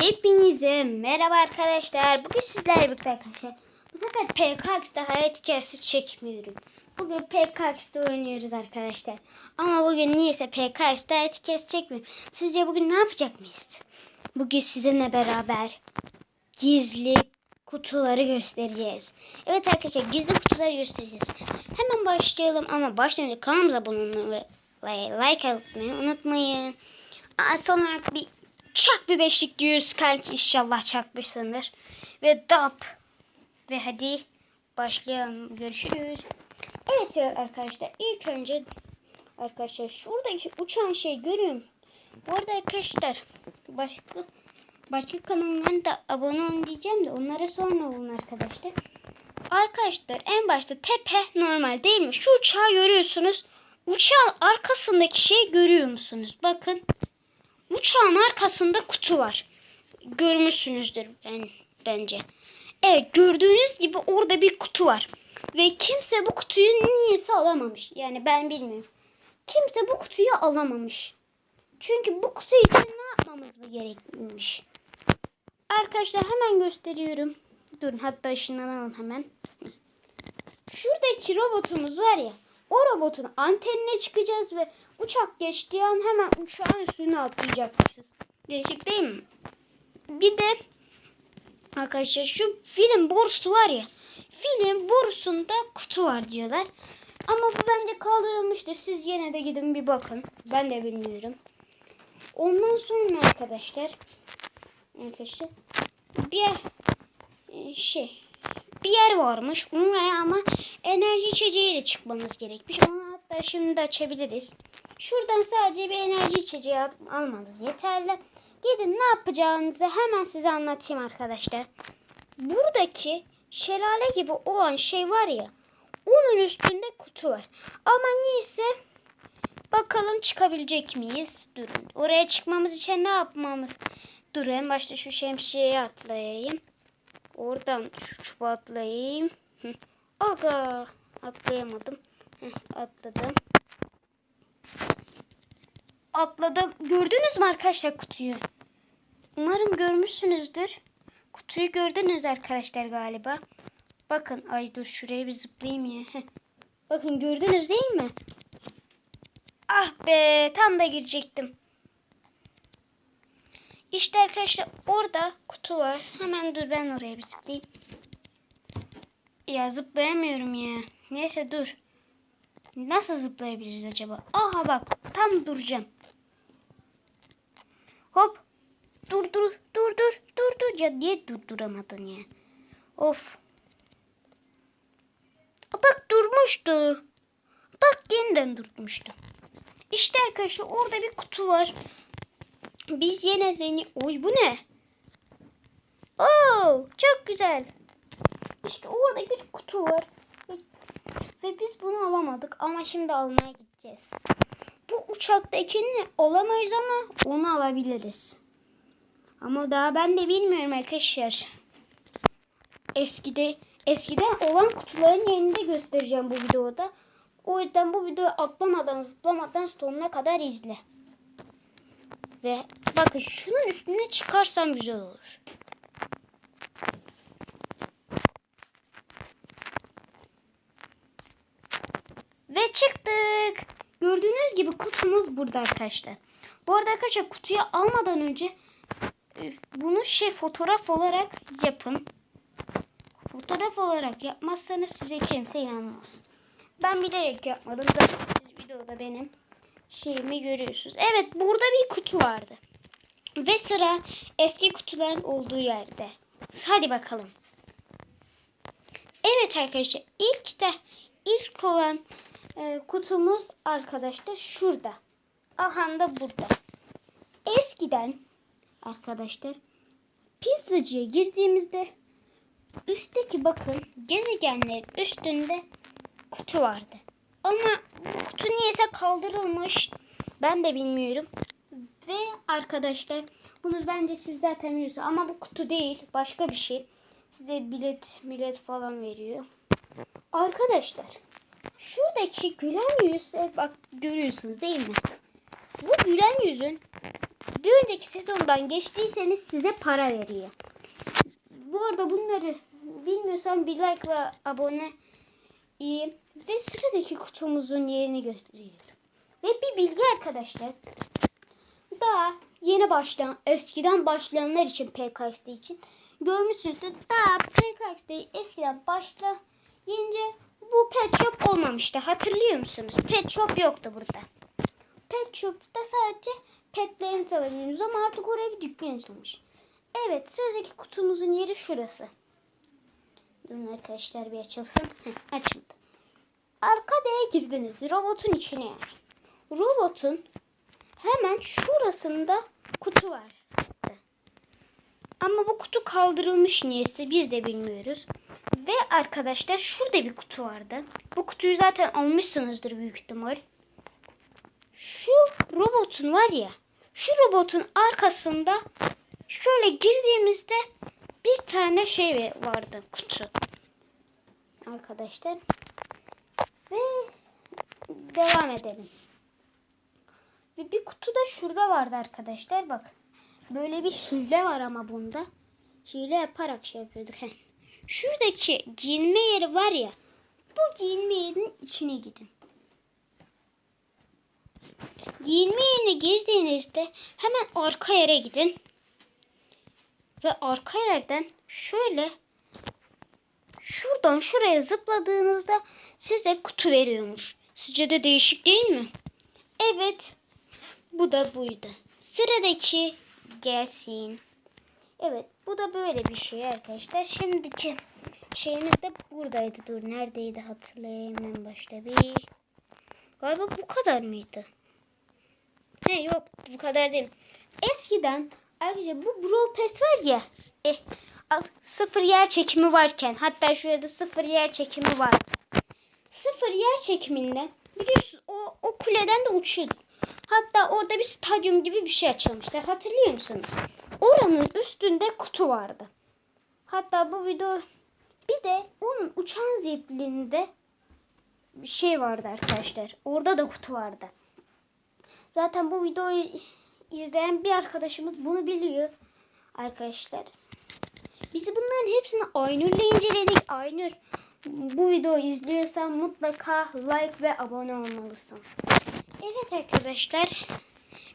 Hepinize merhaba arkadaşlar. Bugün sizlerle birlikte arkadaşlar. Bu sefer PKX'de hayat hikayesi çekmiyorum. Bugün PKX'de oynuyoruz arkadaşlar. Ama bugün niyeyse PKX'de hayat hikayesi çekmiyorum. Sizce bugün ne yapacak mıyız? Bugün sizinle beraber gizli kutuları göstereceğiz. Evet arkadaşlar gizli kutuları göstereceğiz. Hemen başlayalım ama başlamadan önce kanalımıza abone olmayı like atmayı unutmayın. Aa, son olarak bir çak bir beşlik diyoruz kanki inşallah çakmışsındır. Ve dap. Ve hadi başlayalım. Görüşürüz. Evet arkadaşlar ilk önce arkadaşlar şuradaki uçan şey görüyorum. Bu arada arkadaşlar başka başka kanallara da abone olun diyeceğim de onlara sonra olun arkadaşlar. Arkadaşlar en başta tepe normal değil mi? Şu uçağı görüyorsunuz. Uçağın arkasındaki şeyi görüyor musunuz? Bakın. Uçağın arkasında kutu var. Görmüşsünüzdür ben, bence. Evet gördüğünüz gibi orada bir kutu var. Ve kimse bu kutuyu niyeyse alamamış. Yani ben bilmiyorum. Kimse bu kutuyu alamamış. Çünkü bu kutu için ne yapmamız mı gerekmiş? Arkadaşlar hemen gösteriyorum. Durun hatta ışınlanalım hemen. Şuradaki robotumuz var ya. O robotun antenine çıkacağız ve uçak geçtiği an hemen uçağın üstüne atlayacakmışız. Değişik değil mi? Bir de arkadaşlar şu film borusu var ya. Film borusunda kutu var diyorlar. Ama bu bence kaldırılmıştır. Siz yine de gidin bir bakın. Ben de bilmiyorum. Ondan sonra arkadaşlar arkadaşlar bir e, şey bir yer varmış. Oraya ama enerji içeceğiyle çıkmamız gerekmiş. Onu hatta şimdi de açabiliriz. Şuradan sadece bir enerji içeceği al- almanız yeterli. Gidin ne yapacağınızı hemen size anlatayım arkadaşlar. Buradaki şelale gibi olan şey var ya. Onun üstünde kutu var. Ama neyse bakalım çıkabilecek miyiz? Durun. Oraya çıkmamız için ne yapmamız? Dur en başta şu şemsiyeye atlayayım. Oradan şu çubuğa atlayayım. Aga atlayamadım. Atladım. Atladım. Gördünüz mü arkadaşlar kutuyu? Umarım görmüşsünüzdür. Kutuyu gördünüz arkadaşlar galiba. Bakın ay dur şuraya bir zıplayayım ya. Bakın gördünüz değil mi? Ah be tam da girecektim. İşte arkadaşlar orada kutu var. Hemen dur ben oraya bir zıplayayım. Ya zıplayamıyorum ya. Neyse dur. Nasıl zıplayabiliriz acaba? Aha bak tam duracağım. Hop. Dur dur dur dur dur dur. Ya niye durduramadın ya? Of. Bak durmuştu. Bak yeniden durmuştu. İşte arkadaşlar orada bir kutu var. Biz yine deni... Oy bu ne? Oo çok güzel. İşte orada bir kutu var. Ve, biz bunu alamadık ama şimdi almaya gideceğiz. Bu uçaktakini alamayız ama onu alabiliriz. Ama daha ben de bilmiyorum arkadaşlar. Eskide eskiden olan kutuların yerini de göstereceğim bu videoda. O yüzden bu videoyu atlamadan zıplamadan sonuna kadar izle. Ve bakın şunun üstüne çıkarsam güzel olur. Ve çıktık. Gördüğünüz gibi kutumuz burada arkadaşlar. Bu arada arkadaşlar kutuyu almadan önce e, bunu şey fotoğraf olarak yapın. Fotoğraf olarak yapmazsanız size kimse inanmaz. Ben bilerek yapmadım. Zaten videoda benim şeyimi görüyorsunuz. Evet burada bir kutu vardı. Ve sıra eski kutuların olduğu yerde. Hadi bakalım. Evet arkadaşlar ilk de ilk olan e, kutumuz arkadaşlar şurada. Aha da burada. Eskiden arkadaşlar pizzacıya girdiğimizde üstteki bakın gezegenlerin üstünde kutu vardı. Ama kutu niyeyse kaldırılmış. Ben de bilmiyorum. Ve arkadaşlar bunu bence siz zaten biliyorsunuz. Ama bu kutu değil. Başka bir şey. Size bilet bilet falan veriyor. Arkadaşlar şuradaki gülen yüz bak görüyorsunuz değil mi? Bu gülen yüzün bir önceki sezondan geçtiyseniz size para veriyor. Bu arada bunları bilmiyorsan bir like ve abone iyi. Ve sıradaki kutumuzun yerini gösteriyorum. Ve bir bilgi arkadaşlar. Daha yeni başlayan, eskiden başlayanlar için PKX'de için görmüşsünüzdür. Daha PKX'de eskiden başlayınca bu pet shop olmamıştı. Hatırlıyor musunuz? Pet shop yoktu burada. Pet shop'ta sadece petlerinizi alabiliyorsunuz ama artık oraya bir dükkan açılmış. Evet sıradaki kutumuzun yeri şurası. Durun arkadaşlar bir açılsın. Heh, açıldı. Arkadaya girdiniz robotun içine. Robotun hemen şurasında kutu var. Ama bu kutu kaldırılmış niyeyse biz de bilmiyoruz. Ve arkadaşlar şurada bir kutu vardı. Bu kutuyu zaten almışsınızdır büyük ihtimal. Şu robotun var ya. Şu robotun arkasında şöyle girdiğimizde bir tane şey vardı kutu. Arkadaşlar. Devam edelim. Ve bir kutu da şurada vardı arkadaşlar. Bak. Böyle bir hile var ama bunda. Hile yaparak şey yapıyorduk. Şuradaki giyinme yeri var ya. Bu giyinme yerinin içine gidin. Giyinme yerine girdiğinizde hemen arka yere gidin. Ve arka yerden şöyle şuradan şuraya zıpladığınızda size kutu veriyormuş. Sizce de değişik değil mi? Evet. Bu da buydu. Sıradaki gelsin. Evet bu da böyle bir şey arkadaşlar. Şimdiki şeyimiz de buradaydı. Dur neredeydi hatırlayayım en başta bir. Galiba bu kadar mıydı? He yok bu kadar değil. Eskiden arkadaşlar bu Brawl Pass var ya. Eh, sıfır yer çekimi varken hatta şurada sıfır yer çekimi var. Sıfır yer çekiminde biliyorsunuz o, o kuleden de uçuyorduk. Hatta orada bir stadyum gibi bir şey açılmıştı. Hatırlıyor musunuz? Oranın üstünde kutu vardı. Hatta bu video bir de onun uçan ziplinde bir şey vardı arkadaşlar. Orada da kutu vardı. Zaten bu videoyu izleyen bir arkadaşımız bunu biliyor. Arkadaşlar. Bizi bunların hepsini Aynur'la inceledik. Aynur bu videoyu izliyorsan mutlaka like ve abone olmalısın. Evet arkadaşlar.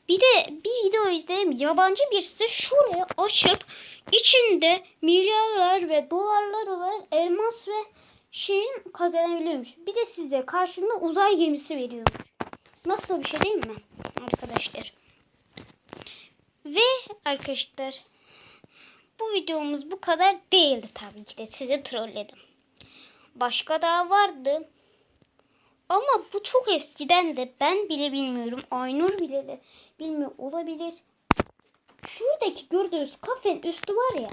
Bir de bir video izledim. Yabancı birisi şuraya açıp içinde milyarlar ve dolarlar olarak elmas ve şeyin kazanabiliyormuş. Bir de size karşılığında uzay gemisi veriyormuş. Nasıl bir şey değil mi arkadaşlar? Ve arkadaşlar bu videomuz bu kadar değildi tabii ki de sizi trolledim. Başka daha vardı. Ama bu çok eskiden de ben bile bilmiyorum. Aynur bile de bilmiyor olabilir. Şuradaki gördüğünüz kafenin üstü var ya.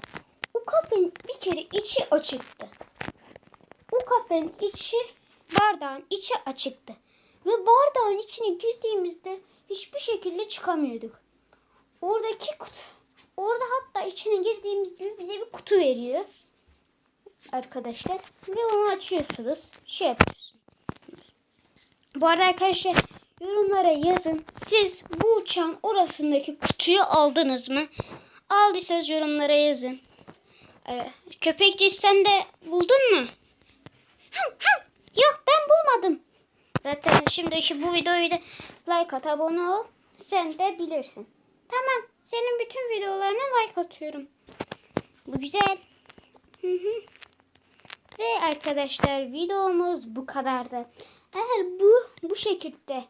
O kafenin bir kere içi açıktı. O kafenin içi bardağın içi açıktı. Ve bardağın içine girdiğimizde hiçbir şekilde çıkamıyorduk. Oradaki kutu. Orada hatta içine girdiğimiz gibi bize bir kutu veriyor. Arkadaşlar. Ve onu açıyorsunuz. Şey yapıyorsunuz. Bu arada arkadaşlar yorumlara yazın. Siz bu uçağın orasındaki kutuyu aldınız mı? Aldıysanız yorumlara yazın. Ee, köpekçi de buldun mu? Yok ben bulmadım. Zaten şimdiki bu videoyu da like at abone ol. Sen de bilirsin. Tamam. Senin bütün videolarına like atıyorum. Bu güzel. Hı hı. Ve arkadaşlar videomuz bu kadardı. Eğer bu bu şekilde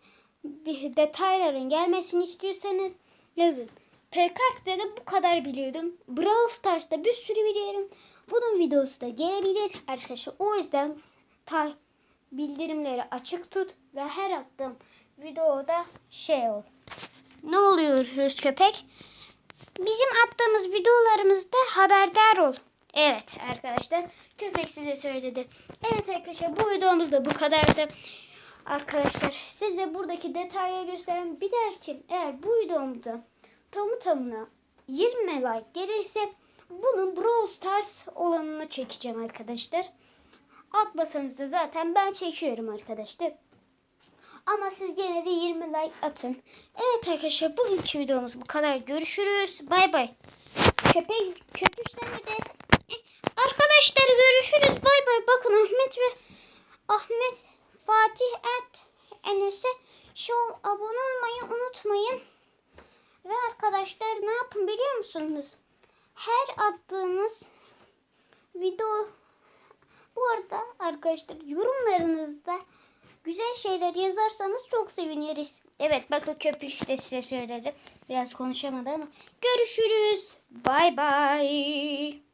bir detayların gelmesini istiyorsanız yazın. PKX'de de bu kadar biliyordum. Brawl Stars'ta bir sürü biliyorum. Bunun videosu da gelebilir arkadaşlar. O yüzden ta bildirimleri açık tut ve her attığım videoda şey ol. Ne oluyor hırs köpek? Bizim attığımız videolarımızda haberdar ol. Evet arkadaşlar köpek size söyledi. Evet arkadaşlar bu videomuz da bu kadardı. Arkadaşlar size buradaki detayları göstereyim. Bir dahaki eğer bu videomda tamı tamına 20 like gelirse bunun Brawl Stars olanını çekeceğim arkadaşlar. Atmasanız da zaten ben çekiyorum arkadaşlar. Ama siz gene de 20 like atın. Evet arkadaşlar bugünkü videomuz bu kadar. Görüşürüz. Bay bay. Köpek köpüşlerle de Arkadaşlar görüşürüz. Bay bay. Bakın Ahmet ve Ahmet Fatih et Enes'e şu abone olmayı unutmayın. Ve arkadaşlar ne yapın biliyor musunuz? Her attığımız video bu arada arkadaşlar yorumlarınızda güzel şeyler yazarsanız çok seviniriz. Evet bakın köpüş de size söyledi. Biraz konuşamadı ama görüşürüz. Bay bay.